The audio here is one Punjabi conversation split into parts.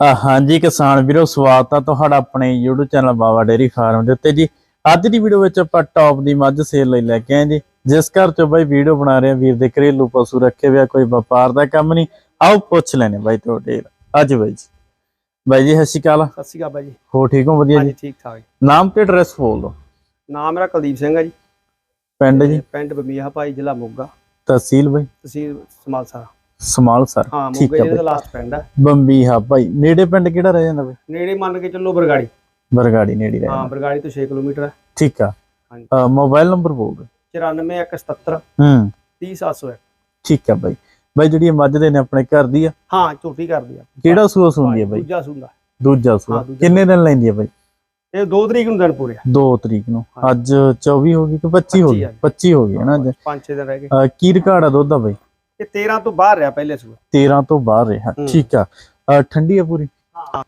ਹਾਂਜੀ ਕਿਸਾਨ ਵੀਰੋ ਸਵਾਗਤ ਆ ਤੁਹਾਡਾ ਆਪਣੇ YouTube channel Baba dairy farm ਦੇ ਉੱਤੇ ਜੀ। ਅੱਜ ਦੀ ਵੀਡੀਓ ਵਿੱਚ ਆਪਾਂ ਟੌਪ ਦੀ ਮੱਝ ਸੇਲ ਲਈ ਲੈ ਕੇ ਆਏ ਜੀ। ਜਿਸ ਘਰ ਚੋਂ ਬਾਈ ਵੀਡੀਓ ਬਣਾ ਰਹੇ ਆ ਵੀਰ ਦੇ ਘਰੇਲੂ ਪਸ਼ੂ ਰੱਖੇ ਹੋਇਆ ਕੋਈ ਵਪਾਰ ਦਾ ਕੰਮ ਨਹੀਂ। ਆਓ ਪੁੱਛ ਲੈਣੇ ਬਾਈ ਤੁਹਾਡੇ। ਅੱਜ ਬਾਈ ਜੀ। ਬਾਈ ਜੀ ਸਤਿ ਸ਼੍ਰੀ ਅਕਾਲ। ਸਤਿ ਸ਼੍ਰੀ ਅਕਾਲ ਬਾਈ ਜੀ। ਹੋ ਠੀਕ ਹੋ? ਵਧੀਆ ਜੀ? ਠੀਕ ਠਾਕ। ਨਾਮ ਤੇ ਐਡਰੈਸ ਬੋਲ ਦਿਓ। ਨਾਮ ਮੇਰਾ ਕੁਲਦੀਪ ਸਿੰਘ ਹੈ ਜੀ। ਪਿੰਡ ਜੀ? ਪਿੰਡ ਬਮੀਹਾ ਭਾਈ ਜ਼ਿਲ੍ਹਾ ਮੋਗਾ। ਤਹਿਸੀਲ ਬਾਈ? ਤਹਿਸੀਲ ਸਮਾਲਸਾ। ਸਮਾਲ ਸਰ। ਹਾਂ ਠੀਕ ਮੋਗੇ ਆ ਬਾਈ ਲਾਸਟ ਪਿੰਡ ਹੈ ਬੰਬੀ ਹਾਂ ਭਾਈ। ਨੇੜੇ ਪਿੰਡ ਕਿਹੜਾ ਰਹਿ ਜਾਂਦਾ ਬਾਈ ਨੇੜੇ ਮੰਨ ਕੇ ਚੱਲੋ ਬਰਗਾੜੀ। ਬਰਗਾੜੀ ਨੇੜੇ ਰਹਿ ਹਾਂ ਬਰਗਾੜੀ ਤੋਂ 6 ਕਿਲੋਮੀਟਰ ਹੈ ਠੀਕ ਆ। ਮੋਬਾਈਲ ਨੰਬਰ ਬੋਲ। ਦਿਓ 94177 ਹੂੰ। 30701 ਠੀਕ ਆ ਬਾਈ ਬਾਈ ਜਿਹੜੀ ਮੱਝ ਦੇ ਨੇ ਆਪਣੇ ਘਰ ਦੀ ਆ ਹਾਂ ਝੋਟੀ ਕਰਦੀ ਆ। ਕਿਹੜਾ ਸੂਆ ਸੁੰਦੀ ਹੈ ਬਾਈ ਦੂਜਾ ਸੁੰਦਾ ਦੂਜਾ ਸੂਆ। ਕਿੰਨੇ ਦਿਨ ਲੈਂਦੀ ਹੈ ਬਾਈ ਇਹ 2 ਤਰੀਕ ਨੂੰ ਦਿਨ ਪੂਰੇ ਆ। 2 ਤਰੀਕ ਨੂੰ। ਅੱਜ 24 ਹੋ ਗਈ ਕਿ 25 ਹੋ ਗਈ? 25 25 ਹੋ ਗਈ ਹੈ ਨਾ ਅੱਜ। 5-6 ਦਿਨ ਰਹਿ ਗਏ। ਕੀ ਰਿਕਾਰਡ ਆ ਦੁੱਧ ਦਾ ਬਾਈ ਇਹ 13 ਤੋਂ ਬਾਹਰ ਰਿਹਾ ਪਹਿਲੇ ਸੂਆ। 13 ਤੋਂ ਬਾਹਰ ਰਿਹਾ। ਠੀਕ ਆ। ਠੰਡੀ ਆ ਪੂਰੀ? ਹਾਂ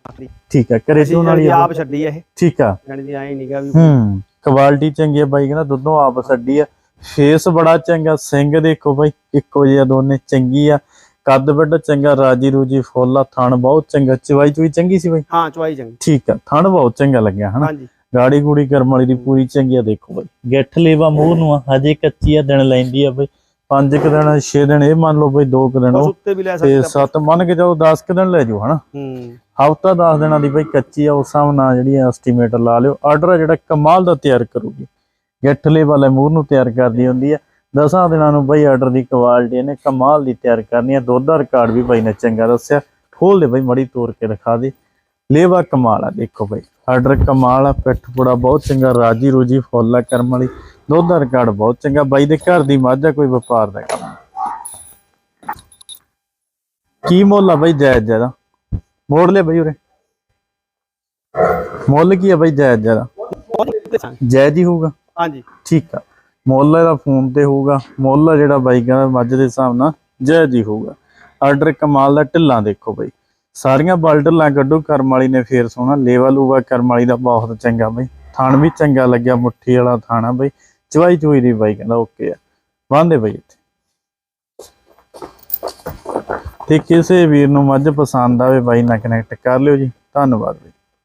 ਠੀਕ ਆ। ਘਰੇ ਚੋਣ ਵਾਲੀ ਆ ਆਪ ਛੱਡੀ ਆ ਇਹ। ਠੀਕ ਆ। ਜਾਣੀ ਦੀ ਐਂ ਨਹੀਂਗਾ ਵੀ ਹੂੰ ਕੁਆਲਿਟੀ ਚੰਗੀ ਆ ਬਾਈ ਕਹਿੰਦਾ ਦੁੱਧੋਂ ਆਪ ਛੱਡੀ ਆ। ਫੇਸ ਬੜਾ ਚੰਗਾ ਸਿੰਘ ਦੇਖੋ ਬਾਈ ਇੱਕੋ ਜਿਹਾ ਦੋਨੇ ਚੰਗੀ ਆ। ਕੱਦ ਵੱਡਾ ਚੰਗਾ ਰਾਜੀ ਰੂਜੀ ਫੁੱਲ ਆ ਥਣ ਬਹੁਤ ਚੰਗਾ ਚਵਾਈ ਚੁਈ ਚੰਗੀ ਸੀ ਬਾਈ? ਹਾਂ ਚਵਾਈ ਚੰਗੀ। ਠੀਕ ਆ ਥਣ ਬਹੁਤ ਚੰਗਾ ਲੱਗਿਆ ਹਨਾ? ਹਾਂਜੀ। ਗਾੜੀ ਗੂੜੀ ਕਰਮ ਵਾਲੀ ਦੀ ਪੂਰੀ ਚੰਗੀ ਆ ਦੇਖੋ ਬਾਈ। ਗਿੱਠ ਲੇਵਾ ਮੂੰਹ ਨੂੰ ਆ ਹਜੇ ਕੱਚੀ ਆ ਦਿਨ ਲੈਂਦੀ ਆ ਬਾਈ। ਪੰਜ ਕੁ ਦਿਨ 6 ਦਿਨ ਇਹ ਮੰਨ ਲਓ ਬਾਈ 2 ਕੁ ਦਿਨ ਉਹ ਉੱਤੇ ਵੀ ਲੈ ਤੇ ਸਕਦੇ 7 ਮੰਨ ਕੇ ਜਾਓ 10 ਕੁ ਦਿਨ ਲੈ ਜਾਓ ਹਨਾ? ਹਫਤਾ 10 ਦਿਨਾਂ ਦੀ ਬਾਈ ਕੱਚੀ ਆ ਉਸ ਹਿਸਾਬ ਨਾਲ ਜਿਹੜੀ ਐਸਟੀਮੇਟ ਲਾ ਲਿਓ। ਆਰਡਰ ਜਿਹੜਾ ਕਮਾਲ ਦਾ ਤਿਆਰ ਕਰੂਗੀ। ਗਿੱਠ ਲੇਵਾ ਲੈ ਮੂੰਹ ਨੂੰ ਤਿਆਰ ਕਰਦੀ ਹੁੰਦੀ ਆ। ਦਸਾਂ ਦਿਨਾਂ ਨੂੰ ਬਾਈ ਆਰਡਰ ਦੀ ਕੁਆਲਿਟੀ ਇਹਨੇ ਕਮਾਲ ਦੀ ਤਿਆਰ ਕਰਨੀ ਆ। ਦੁੱਧ ਦਾ ਰਿਕਾਰਡ ਵੀ ਬਾਈ ਨੇ ਚੰਗਾ ਦੱਸਿਆ। ਖੋਲ ਦੇ ਬਾਈ ਮੜੀ ਤੋੜ ਕੇ ਦਿਖਾ ਦੇ। ਲੇਵਾ ਕਮਾਲ ਆ ਦੇਖੋ ਬਾਈ। ਆਰਡਰ ਕਮਾਲ ਆ ਪਿੱਠ ਪੁੜਾ ਬਹੁਤ ਚੰਗਾ ਰਾਜੀ ਰੂਜੀ ਫੁੱਲ ਆ ਕਰਮ ਵਾਲੀ। ਦੁੱਧ ਦਾ ਰਿਕਾਰਡ ਬਹੁਤ ਚੰਗਾ। ਬਾਈ ਦੇ ਘਰ ਦੀ ਮੱਝ ਆ ਕੋਈ ਵਪਾਰ ਦਾ ਕੰਮ। ਕੀ ਮੁੱਲ ਆ ਬਾਈ ਜਾਇਜ਼ ਜ਼ਿਆਦਾ? ਮੋੜ ਲੈ ਬਾਈ ਉਰੇ। ਮੁੱਲ ਕੀ ਆ ਬਾਈ ਜਾਇਜ਼ ਜ਼ਿਆਦਾ? ਜਾਇਜ਼ ਹੀ ਹੋਊਗਾ? ਹਾਂਜੀ। ਠੀਕ ਆ। ਮੁੱਲ ਇਹਦਾ ਫੋਨ ਤੇ ਹੋਊਗਾ। ਮੁੱਲ ਜਿਹੜਾ ਬਾਈ ਕਹਿੰਦਾ ਮੱਝ ਦੇ ਹਿਸਾਬ ਨਾਲ ਜਾਇਜ਼ ਹੀ ਹੋਊਗਾ। ਆਰਡਰ ਕਮਾਲ ਦਾ ਢਿੱਲਾਂ ਦੇਖੋ ਬਾਈ। ਸਾਰੀਆਂ ਬਲ ਕੱਢੋ, ਕਰਮ ਵਾਲੀ ਨੇ ਫੇਰ ਸੋਹਣਾ, ਲੇਵਾ ਲੂਵਾ ਕਰਮ ਵਾਲੀ ਦਾ ਬਹੁਤ ਚੰਗਾ ਬਈ। ਥਾਣ ਵੀ ਚੰਗਾ ਲੱਗਿਆ, ਮੁੱਠੀ ਵਾਲਾ ਥਾਣਾ ਬਾਈ। ਚਵਾਈ ਚੋਈ ਦੀ ਬਾਈ ਕਹਿੰਦਾ ਓਕੇ ਆ। ਬੰਦੇ ਬਾਈ ਇੱਥੇ। ਤੇ ਕਿਸੇ ਵੀਰ ਨੂੰ ਮੱਝ ਪਸੰਦ ਆਵੇ ਬਾਈ ਨਾਲ ਕਨੈਕਟ ਕਰ ਲਿਓ ਜੀ। ਧੰਨਵਾਦ ਬਾਈ।